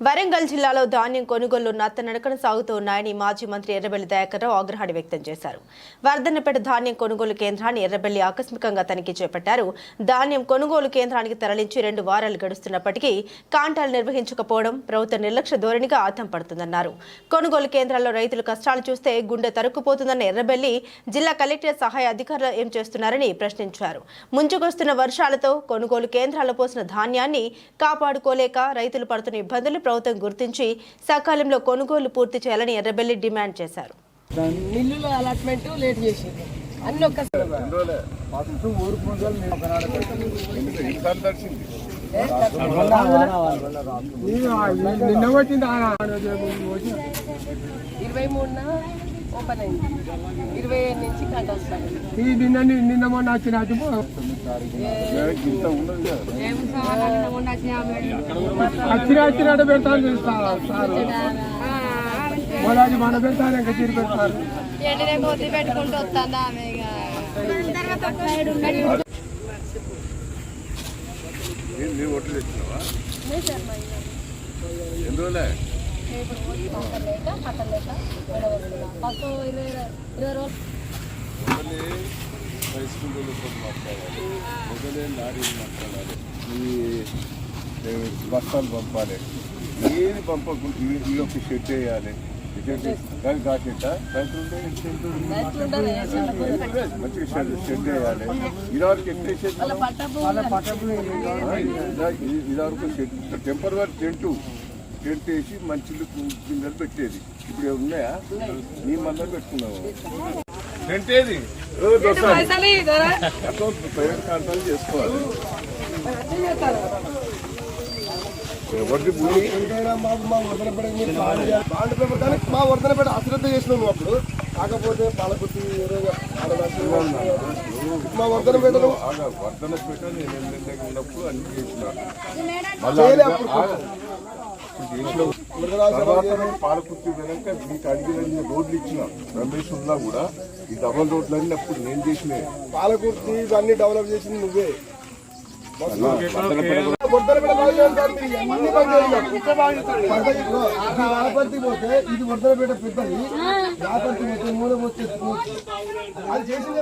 వరంగల్ జిల్లాలో ధాన్యం కొనుగోలు నత్తనడకన సాగుతూ ఉన్నాయని మాజీ మంత్రి ఎర్రబెల్లి దయాకర్రావు ఆగ్రహాన్ని వ్యక్తం చేశారు. వర్ధన్నపేట ధాన్యం కొనుగోలు కేంద్రాన్ని ఎర్రబెల్లి ఆకస్మికంగా తనిఖీ చేపట్టారు. ధాన్యం కొనుగోలు కేంద్రానికి తరలించి రెండు వారాలు గడుస్తున్నప్పటికీ కాంటాలు నిర్వహించకపోవడం ప్రభుత్వ నిర్లక్ష్య ధోరణిగా ఆతం పడుతుందన్నారు. కొనుగోలు కేంద్రాల్లో రైతులు కష్టాలు చూస్తే గుండె తరుక్కుపోతుందన్న ఎర్రబెల్లి జిల్లా కలెక్టర్ సహాయ అధికారులు ఏం చేస్తున్నారని ప్రశ్నించారు. ముంచుకొస్తున్న వర్షాలతో కొనుగోలు కేంద్రాల్లో పోసిన ధాన్యాన్ని కాపాడుకోలేక రైతులు పడుతున్న ఇబ్బందులు ప్రభుత్వం గుర్తించి సకాలంలో కొనుగోలు పూర్తి చేయాలని ఎర్రబెల్లి డిమాండ్ చేశారు. మిల్లులో అలాట్మెంట్ లేట్ చేసింది. అన్ని ఇరవై మూడున? ఓపెన్ అయింది. ఇరవై ఏడు నుంచి కంటాలు స్టార్ట్. ఈ నిన్న నిన్న మొన్న వచ్చిన వచ్చినట్టు పెడతాను చూస్తారు సార్. మొదటి మన పెడతారు ఇంకా తీరు పెడతారు ఎండనే పోతే పెట్టుకుంటూ వస్తాను ఆమె ఏం నీ ఓట్లు తెచ్చినావా? ఎన్ని రోజులే ఫస్ట్ ఇరవై ఇరవై రోజులు. మొదలే హై స్కూళ్ళతో మాట్లాడాలి. మొదలే లారీలు మాట్లాడాలి. ఈ బస్తాలు పంపాలి. ఏది పంపకుండా ఈ- ఒక షెడ్ వేయాలి. కానీ కాసేట. మంచిగా షెడ్ షెడ్ వేయాలి. ఇదివరకు ఎట్లా షెడ్? ఇదివరకు షెడ్ టెంపరీ టెంటు. టెంట్ వేసి మంచి కిందలు పెట్టేది. ఇప్పుడు ఉన్నాయా? నీ మందలు పెట్టుకున్నావు. అకౌంట్ ప్రైవేట్ ఖాతాలు చేసుకోవాలి. ఎవరిది భూమి? బాండ్ పేపర్ కానీ మా వర్ధనపేట అశ్రద్ధ చేసినాం నువ్వు అప్పుడు కాకపోతే పాలకుర్తి మా వర్ధనపేటలో ఆగా వర్ధన పేట నేను ఎమ్మెల్యేగా ఉన్నప్పుడు అన్ని చేసిన చేసిన పాలకుర్తి వెనక మీకు అడిగిన రోడ్లు ఇచ్చిన రమేష్ ఉన్నా కూడా ఈ డబల్ రోడ్లు అన్ని అప్పుడు నేను చేసినాయి పాలకుర్తి ఇవన్నీ డెవలప్ చేసింది నువ్వే. వ్యాపర్తి పోతే ఇది వర్ధనపేట పెద్దది. వ్యాపర్తి పోతే మూల పోతే అది చేసింది.